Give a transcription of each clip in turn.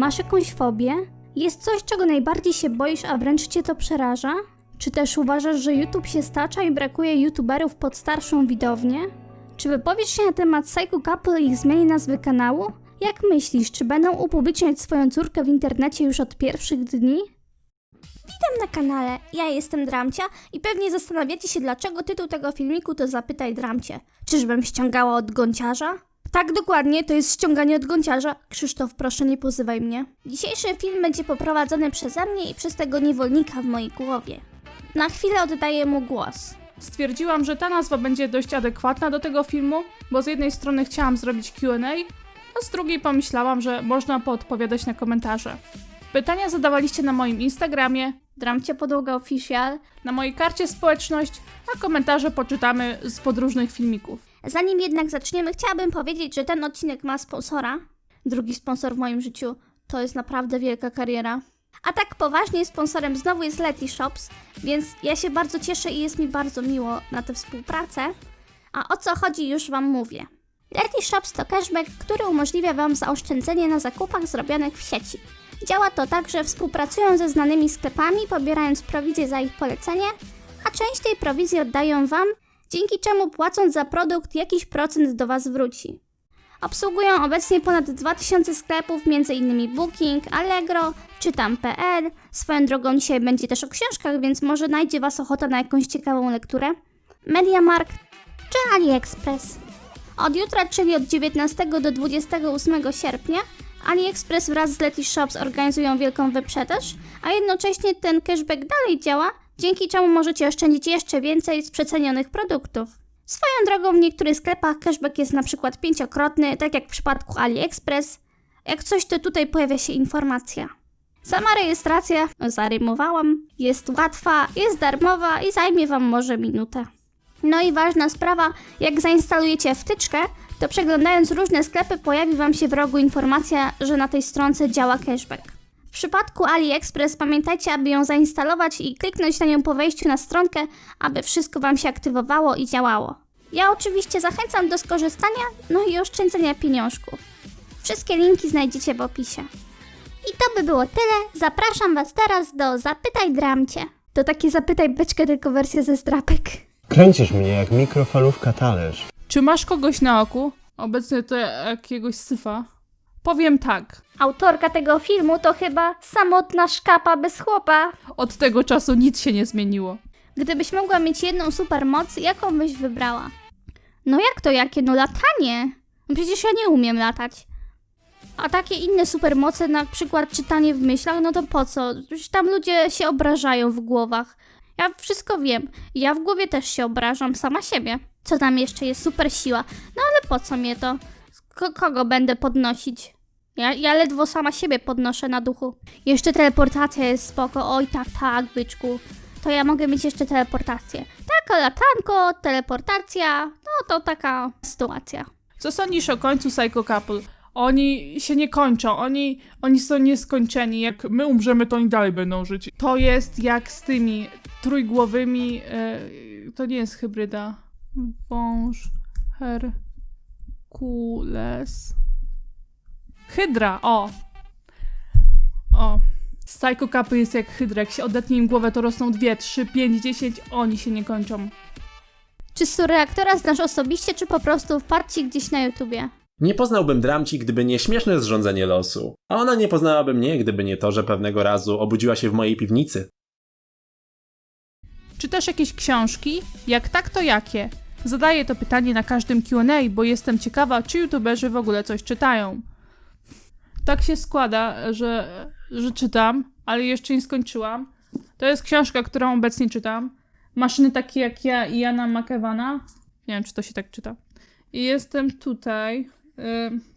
Masz jakąś fobię? Jest coś, czego najbardziej się boisz, a wręcz cię to przeraża? Czy też uważasz, że YouTube się stacza i brakuje youtuberów pod starszą widownię? Czy wypowiesz się na temat Psycho Couple i ich zmiany nazwy kanału? Jak myślisz, czy będą upubliczniać swoją córkę w internecie już od pierwszych dni? Witam na kanale, ja jestem Dramcia i pewnie zastanawiacie się dlaczego tytuł tego filmiku to Zapytaj Dramcie. Czyżbym ściągała od gąciarza? Tak, dokładnie, to jest ściąganie od gąciarza. Krzysztof, proszę nie pozywaj mnie. Dzisiejszy film będzie poprowadzony przeze mnie i przez tego niewolnika w mojej głowie. Na chwilę oddaję mu głos. Stwierdziłam, że ta nazwa będzie dość adekwatna do tego filmu, bo z jednej strony chciałam zrobić QA, a z drugiej pomyślałam, że można poodpowiadać na komentarze. Pytania zadawaliście na moim Instagramie, Dramcie podłoga official. na mojej karcie społeczność, a komentarze poczytamy z podróżnych filmików. Zanim jednak zaczniemy, chciałabym powiedzieć, że ten odcinek ma sponsora. Drugi sponsor w moim życiu to jest naprawdę wielka kariera. A tak poważnie sponsorem znowu jest Leti Shops, więc ja się bardzo cieszę i jest mi bardzo miło na tę współpracę. A o co chodzi już Wam mówię. Leti Shops to cashback, który umożliwia Wam zaoszczędzenie na zakupach zrobionych w sieci. Działa to tak, że współpracują ze znanymi sklepami, pobierając prowizję za ich polecenie, a część tej prowizji oddają Wam, dzięki czemu płacąc za produkt jakiś procent do Was wróci. Obsługują obecnie ponad 2000 sklepów, m.in. Booking, Allegro, czytam.pl. Swoją drogą dzisiaj będzie też o książkach, więc może najdzie Was ochota na jakąś ciekawą lekturę. Mediamarkt czy AliExpress. Od jutra, czyli od 19 do 28 sierpnia, AliExpress wraz z Leti Shops organizują wielką wyprzedaż, a jednocześnie ten cashback dalej działa, dzięki czemu możecie oszczędzić jeszcze więcej z przecenionych produktów. Swoją drogą w niektórych sklepach cashback jest na przykład pięciokrotny, tak jak w przypadku AliExpress. Jak coś, to tutaj pojawia się informacja. Sama rejestracja, zarymowałam, jest łatwa, jest darmowa i zajmie Wam może minutę. No i ważna sprawa, jak zainstalujecie wtyczkę, to przeglądając różne sklepy pojawi Wam się w rogu informacja, że na tej stronce działa cashback. W przypadku AliExpress pamiętajcie, aby ją zainstalować i kliknąć na nią po wejściu na stronkę, aby wszystko Wam się aktywowało i działało. Ja oczywiście zachęcam do skorzystania, no i oszczędzenia pieniążków. Wszystkie linki znajdziecie w opisie. I to by było tyle. Zapraszam Was teraz do Zapytaj Dramcie. To takie Zapytaj Beczkę, tylko wersja ze zdrapek. Kręcisz mnie jak mikrofalówka talerz. Czy masz kogoś na oku? Obecnie to jakiegoś syfa. Powiem tak. Autorka tego filmu to chyba samotna szkapa bez chłopa. Od tego czasu nic się nie zmieniło. Gdybyś mogła mieć jedną supermoc, jaką byś wybrała? No jak to jakie? No latanie. No przecież ja nie umiem latać. A takie inne supermoce, na przykład czytanie w myślach, no to po co? Przecież tam ludzie się obrażają w głowach. Ja wszystko wiem. Ja w głowie też się obrażam sama siebie. Co tam jeszcze jest? Super siła. No ale po co mnie to? Ko- kogo będę podnosić? Ja, ja ledwo sama siebie podnoszę na duchu. Jeszcze teleportacja jest spoko. Oj, tak, tak, byczku. To ja mogę mieć jeszcze teleportację. Taka latanko, teleportacja. No to taka sytuacja. Co sądzisz o końcu Psycho Couple? Oni się nie kończą, oni, oni są nieskończeni. Jak my umrzemy, to oni dalej będą żyć. To jest jak z tymi trójgłowymi. E, to nie jest hybryda. Wąż. Herkules. Hydra, o! O. Z Psycho Couple jest jak hydra. Jak się odetnie im głowę, to rosną dwie, trzy, pięć, dziesięć. Oni się nie kończą. Czy surreaktora znasz osobiście, czy po prostu wpadł ci gdzieś na YouTubie? Nie poznałbym Dramci, gdyby nie śmieszne zrządzenie losu. A ona nie poznałaby mnie, gdyby nie to, że pewnego razu obudziła się w mojej piwnicy. Czy też jakieś książki? Jak tak, to jakie? Zadaję to pytanie na każdym QA, bo jestem ciekawa, czy youtuberzy w ogóle coś czytają. Tak się składa, że, że czytam, ale jeszcze nie skończyłam. To jest książka, którą obecnie czytam. Maszyny takie jak ja i Jana McEwana. Nie wiem, czy to się tak czyta. I jestem tutaj. y,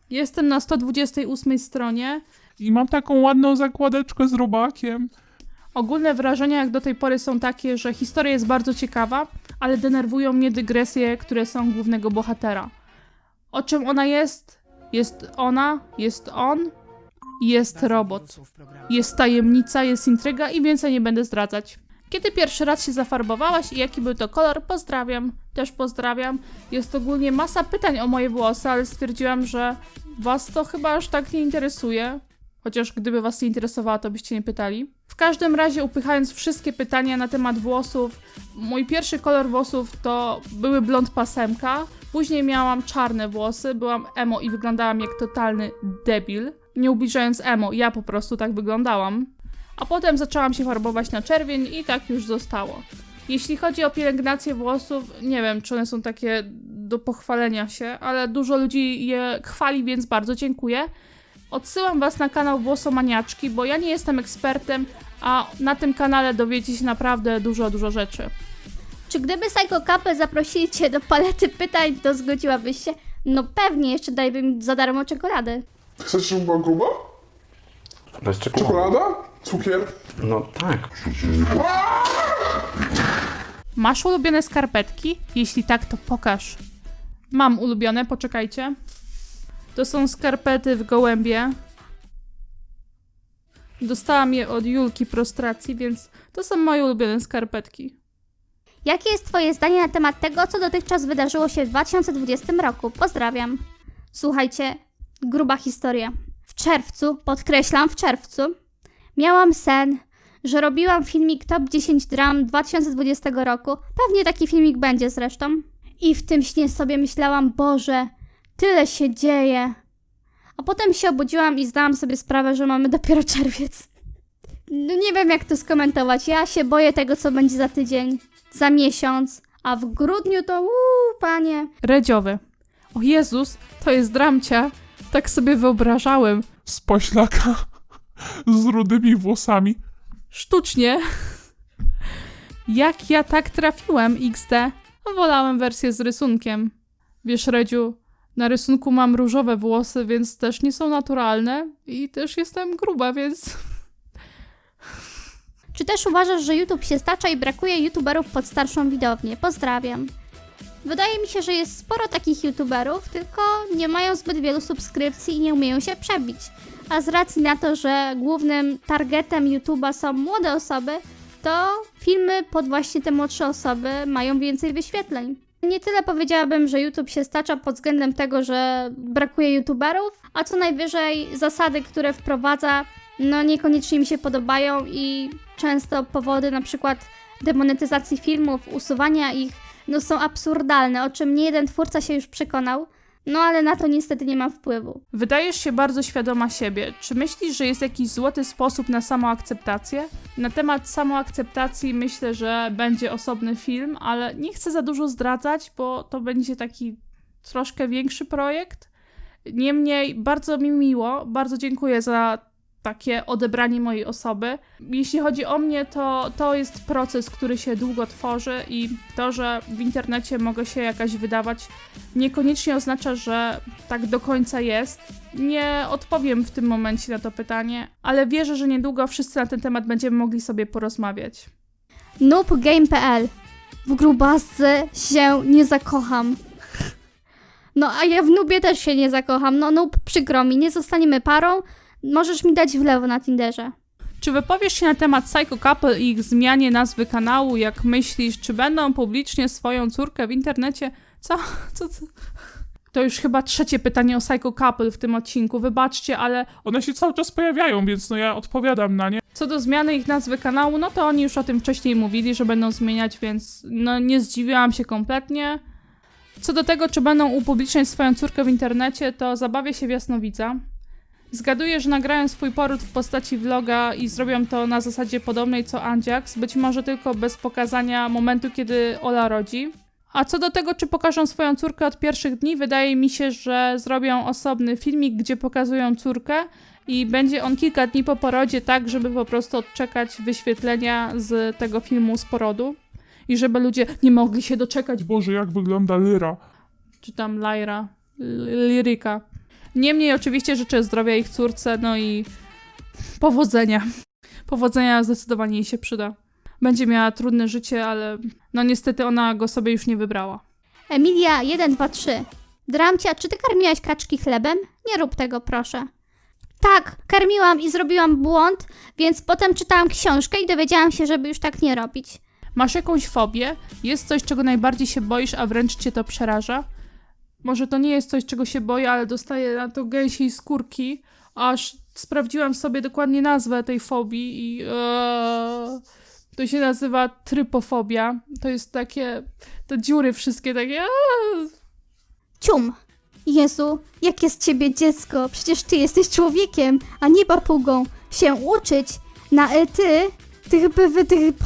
Jestem na 128 stronie. I mam taką ładną zakładeczkę z robakiem. Ogólne wrażenia jak do tej pory są takie, że historia jest bardzo ciekawa, ale denerwują mnie dygresje, które są głównego bohatera. O czym ona jest? Jest ona, jest on jest robot. Jest tajemnica, jest intryga i więcej nie będę zdradzać. Kiedy pierwszy raz się zafarbowałaś i jaki był to kolor? Pozdrawiam. Też pozdrawiam. Jest ogólnie masa pytań o moje włosy, ale stwierdziłam, że was to chyba aż tak nie interesuje. Chociaż gdyby was nie interesowała, to byście nie pytali. W każdym razie, upychając wszystkie pytania na temat włosów, mój pierwszy kolor włosów to były blond pasemka. Później miałam czarne włosy, byłam emo i wyglądałam jak totalny debil. Nie ubliżając emo, ja po prostu tak wyglądałam. A potem zaczęłam się farbować na czerwień i tak już zostało. Jeśli chodzi o pielęgnację włosów, nie wiem, czy one są takie do pochwalenia się, ale dużo ludzi je chwali, więc bardzo dziękuję. Odsyłam Was na kanał Włosomaniaczki, bo ja nie jestem ekspertem, a na tym kanale dowiecie się naprawdę dużo, dużo rzeczy. Czy gdyby Psycho Couple zaprosili cię do palety pytań, to zgodziłabyś się? No pewnie, jeszcze dajbym za darmo czekoladę. Chcesz, żeby była gruba? Bez czekolady. Czekolada? Cukier? No tak. Masz ulubione skarpetki? Jeśli tak, to pokaż. Mam ulubione, poczekajcie. To są skarpety w gołębie. Dostałam je od Julki Prostracji, więc to są moje ulubione skarpetki. Jakie jest Twoje zdanie na temat tego, co dotychczas wydarzyło się w 2020 roku? Pozdrawiam. Słuchajcie, gruba historia. W czerwcu, podkreślam w czerwcu, miałam sen, że robiłam filmik Top 10 Dram 2020 roku. Pewnie taki filmik będzie zresztą. I w tym śnie sobie myślałam, Boże, tyle się dzieje. A potem się obudziłam i zdałam sobie sprawę, że mamy dopiero czerwiec. No nie wiem, jak to skomentować. Ja się boję tego, co będzie za tydzień, za miesiąc, a w grudniu to uuu, panie. Redziowy. O Jezus, to jest dramcia. Tak sobie wyobrażałem. Z poślaka. Z rudymi włosami. Sztucznie. Jak ja tak trafiłem, XD? Wolałem wersję z rysunkiem. Wiesz, Redziu, na rysunku mam różowe włosy, więc też nie są naturalne i też jestem gruba, więc Czy też uważasz, że YouTube się stacza i brakuje YouTuberów pod starszą widownię? Pozdrawiam. Wydaje mi się, że jest sporo takich YouTuberów, tylko nie mają zbyt wielu subskrypcji i nie umieją się przebić. A z racji na to, że głównym targetem YouTube'a są młode osoby, to filmy pod właśnie te młodsze osoby mają więcej wyświetleń. Nie tyle powiedziałabym, że YouTube się stacza pod względem tego, że brakuje YouTuberów, a co najwyżej zasady, które wprowadza, no niekoniecznie mi się podobają i często powody na przykład demonetyzacji filmów, usuwania ich, no są absurdalne, o czym nie jeden twórca się już przekonał. No ale na to niestety nie mam wpływu. wydajesz się bardzo świadoma siebie. Czy myślisz, że jest jakiś złoty sposób na samoakceptację? Na temat samoakceptacji myślę, że będzie osobny film, ale nie chcę za dużo zdradzać, bo to będzie taki troszkę większy projekt. Niemniej bardzo mi miło, bardzo dziękuję za takie odebranie mojej osoby. Jeśli chodzi o mnie, to to jest proces, który się długo tworzy i to, że w internecie mogę się jakaś wydawać, niekoniecznie oznacza, że tak do końca jest. Nie odpowiem w tym momencie na to pytanie, ale wierzę, że niedługo wszyscy na ten temat będziemy mogli sobie porozmawiać. Noobgame.pl W grubasce się nie zakocham. No a ja w nubie też się nie zakocham. No noob przykro mi, nie zostaniemy parą. Możesz mi dać w lewo na Tinderze. Czy wypowiesz się na temat Psycho Couple i ich zmianie nazwy kanału? Jak myślisz, czy będą publicznie swoją córkę w internecie? Co? Co? co? To już chyba trzecie pytanie o Psycho Couple w tym odcinku. Wybaczcie, ale One się cały czas pojawiają, więc no ja odpowiadam na nie. co do zmiany ich nazwy kanału, no to oni już o tym wcześniej mówili, że będą zmieniać, więc no nie zdziwiłam się kompletnie. Co do tego, czy będą upubliczniać swoją córkę w internecie, to zabawię się w jasnowidza. Zgaduję, że nagrają swój poród w postaci vloga i zrobią to na zasadzie podobnej co Andziax, być może tylko bez pokazania momentu, kiedy Ola rodzi. A co do tego, czy pokażą swoją córkę od pierwszych dni, wydaje mi się, że zrobią osobny filmik, gdzie pokazują córkę i będzie on kilka dni po porodzie, tak żeby po prostu odczekać wyświetlenia z tego filmu z porodu i żeby ludzie nie mogli się doczekać, Boże, jak wygląda Lyra. czy tam Lyra, Liryka. Niemniej oczywiście życzę zdrowia ich córce, no i powodzenia. Powodzenia zdecydowanie jej się przyda. Będzie miała trudne życie, ale no niestety ona go sobie już nie wybrała. Emilia 123. Dramcia, czy ty karmiłaś kaczki chlebem? Nie rób tego, proszę. Tak, karmiłam i zrobiłam błąd, więc potem czytałam książkę i dowiedziałam się, żeby już tak nie robić. Masz jakąś fobię? Jest coś, czego najbardziej się boisz, a wręcz cię to przeraża? Może to nie jest coś, czego się boję, ale dostaję na to gęsiej skórki, aż sprawdziłam sobie dokładnie nazwę tej fobii i eee, to się nazywa trypofobia. To jest takie, te dziury wszystkie takie. eee. Cium! Jezu, jak jest ciebie dziecko? Przecież ty jesteś człowiekiem, a nie papugą. Się uczyć na e, ty, tych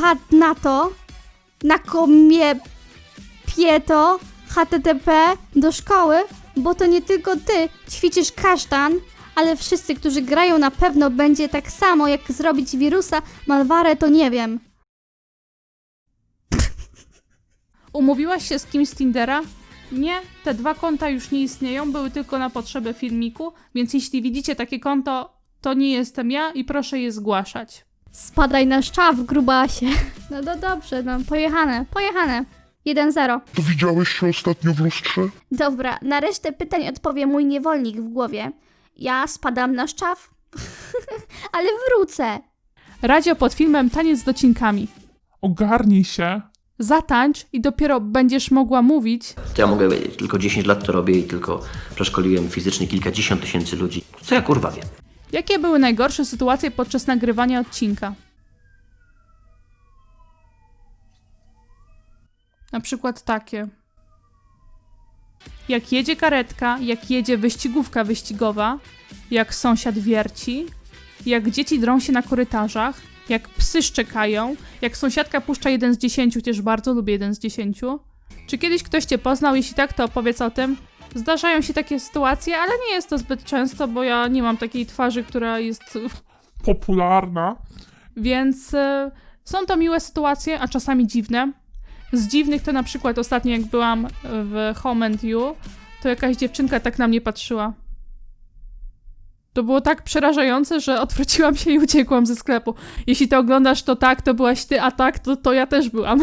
padł na to, na komie pieto, http do szkoły, bo to nie tylko ty ćwiczysz kasztan, ale wszyscy, którzy grają na pewno będzie tak samo, jak zrobić wirusa, malwarę to nie wiem. Umówiłaś się z kimś z Tindera? Nie, te dwa konta już nie istnieją, były tylko na potrzeby filmiku, więc jeśli widzicie takie konto, to nie jestem ja i proszę je zgłaszać. Spadaj na szczaw, grubasie. No to dobrze, no pojechane, pojechane. 1-0. To widziałeś się ostatnio w lustrze? Dobra, na resztę pytań odpowie mój niewolnik w głowie. Ja spadam na szczaw, ale wrócę. Radio pod filmem Taniec z docinkami. Ogarnij się. Zatańcz i dopiero będziesz mogła mówić. To ja mogę wiedzieć, tylko 10 lat to robię i tylko przeszkoliłem fizycznie kilkadziesiąt tysięcy ludzi. Co ja kurwa wiem? Jakie były najgorsze sytuacje podczas nagrywania odcinka? Na przykład takie. Jak jedzie karetka, jak jedzie wyścigówka wyścigowa, jak sąsiad wierci, jak dzieci drą się na korytarzach, jak psy szczekają, jak sąsiadka puszcza jeden z dziesięciu, chociaż bardzo lubię jeden z dziesięciu. Czy kiedyś ktoś cię poznał? Jeśli tak, to opowiedz o tym. Zdarzają się takie sytuacje, ale nie jest to zbyt często, bo ja nie mam takiej twarzy, która jest. Popularna. Więc e, są to miłe sytuacje, a czasami dziwne. Z dziwnych to na przykład ostatnio, jak byłam w Home and You, to jakaś dziewczynka tak na mnie patrzyła. To było tak przerażające, że odwróciłam się i uciekłam ze sklepu. Jeśli to oglądasz, to tak, to byłaś ty, a tak, to, to ja też byłam.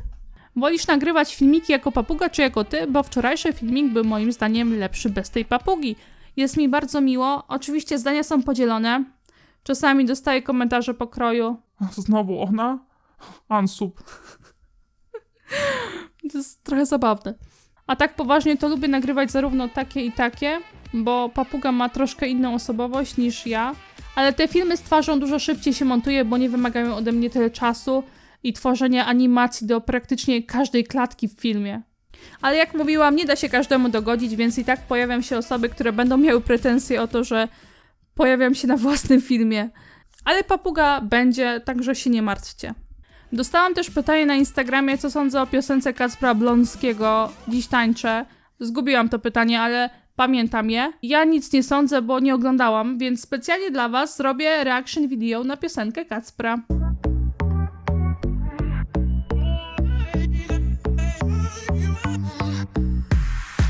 Wolisz nagrywać filmiki jako papuga czy jako ty? Bo wczorajszy filmik był moim zdaniem lepszy bez tej papugi. Jest mi bardzo miło. Oczywiście zdania są podzielone. Czasami dostaję komentarze pokroju. Znowu ona? Ansub. To jest trochę zabawne. A tak poważnie to lubię nagrywać zarówno takie i takie, bo papuga ma troszkę inną osobowość niż ja. Ale te filmy z twarzą dużo szybciej się montuje, bo nie wymagają ode mnie tyle czasu i tworzenia animacji do praktycznie każdej klatki w filmie. Ale jak mówiłam, nie da się każdemu dogodzić, więc i tak pojawią się osoby, które będą miały pretensje o to, że pojawiam się na własnym filmie. Ale papuga będzie, także się nie martwcie. Dostałam też pytanie na Instagramie, co sądzę o piosence Kacpra Blonskiego Dziś tańczę. Zgubiłam to pytanie, ale pamiętam je. Ja nic nie sądzę, bo nie oglądałam, więc specjalnie dla was zrobię reaction video na piosenkę Kacpra.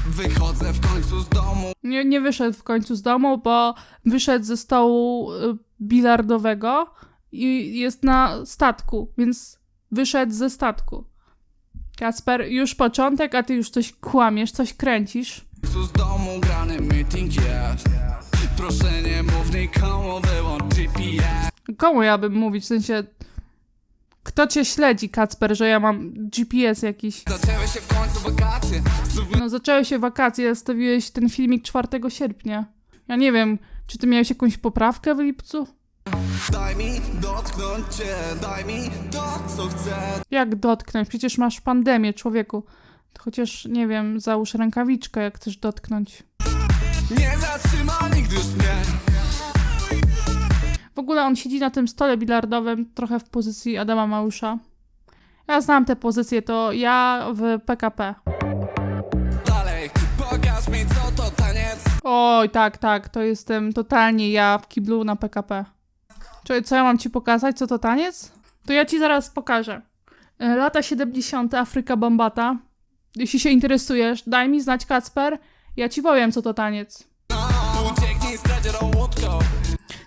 Wychodzę w końcu z domu Nie, nie wyszedł w końcu z domu, bo wyszedł ze stołu y, bilardowego i jest na statku, więc wyszedł ze statku. Kacper, już początek, a ty już coś kłamiesz, coś kręcisz. Z domu grany meeting jest Proszę nie mów nikomu, wyłącz GPS Komu ja bym mówić, w sensie... Kto cię śledzi, Kacper, że ja mam GPS jakiś? Zaczęły się w końcu wakacje No, zaczęły się wakacje, stawiłeś ten filmik 4 sierpnia. Ja nie wiem, czy ty miałeś jakąś poprawkę w lipcu? Daj mi dotknąć cię Daj mi to co chcę Jak dotknąć? Przecież masz pandemię, człowieku. Chociaż, nie wiem, załóż rękawiczkę, jak chcesz dotknąć. Nie zatrzyma nigdy już mnie W ogóle on siedzi na tym stole bilardowym, trochę w pozycji Adama Małysza. Ja znam tę pozycję, to ja w PKP. Dalej, pokaż mi co to taniec Oj, tak, tak, to jestem totalnie ja w kiblu na PKP. Czyli co ja mam ci pokazać? Co to taniec? To ja ci zaraz pokażę. E, Lata 70. Afryka Bombata. Jeśli się interesujesz, daj mi znać Kacper, ja ci powiem co to taniec.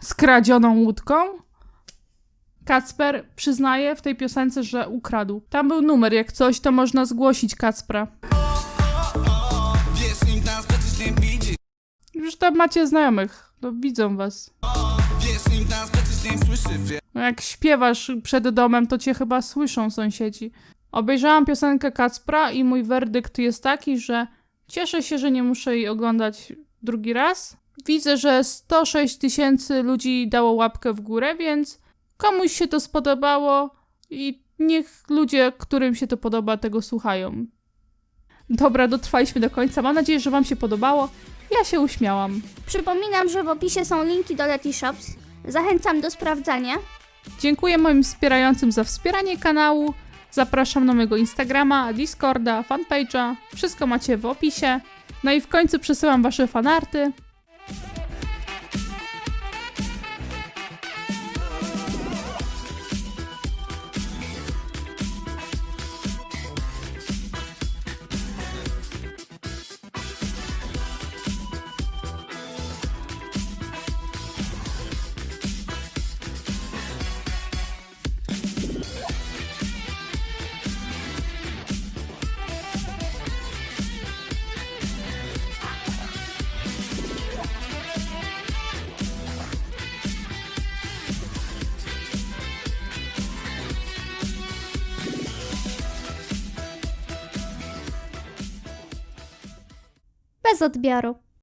Skradzioną łódką? Kacper przyznaje w tej piosence, że ukradł. Tam był numer, jak coś, to można zgłosić Kacpra. Już tam macie znajomych, to widzą was. Przecież nie słyszy Wie- No jak śpiewasz przed domem, to cię chyba słyszą sąsiedzi. Obejrzałam piosenkę Kacpra i mój werdykt jest taki, że cieszę się, że nie muszę jej oglądać drugi raz, Widzę, że 106 tysięcy ludzi dało łapkę w górę, więc komuś się to spodobało i niech ludzie, którym się to podoba, tego słuchają. Dobra, dotrwaliśmy do końca. Mam nadzieję, że Wam się podobało. Ja się uśmiałam. Przypominam, że w opisie są linki do Leti Shops. Zachęcam do sprawdzania. Dziękuję moim wspierającym za wspieranie kanału. Zapraszam na mojego Instagrama, Discorda, fanpage'a. Wszystko macie w opisie. No i w końcu przesyłam Wasze fanarty. Bez odbioru.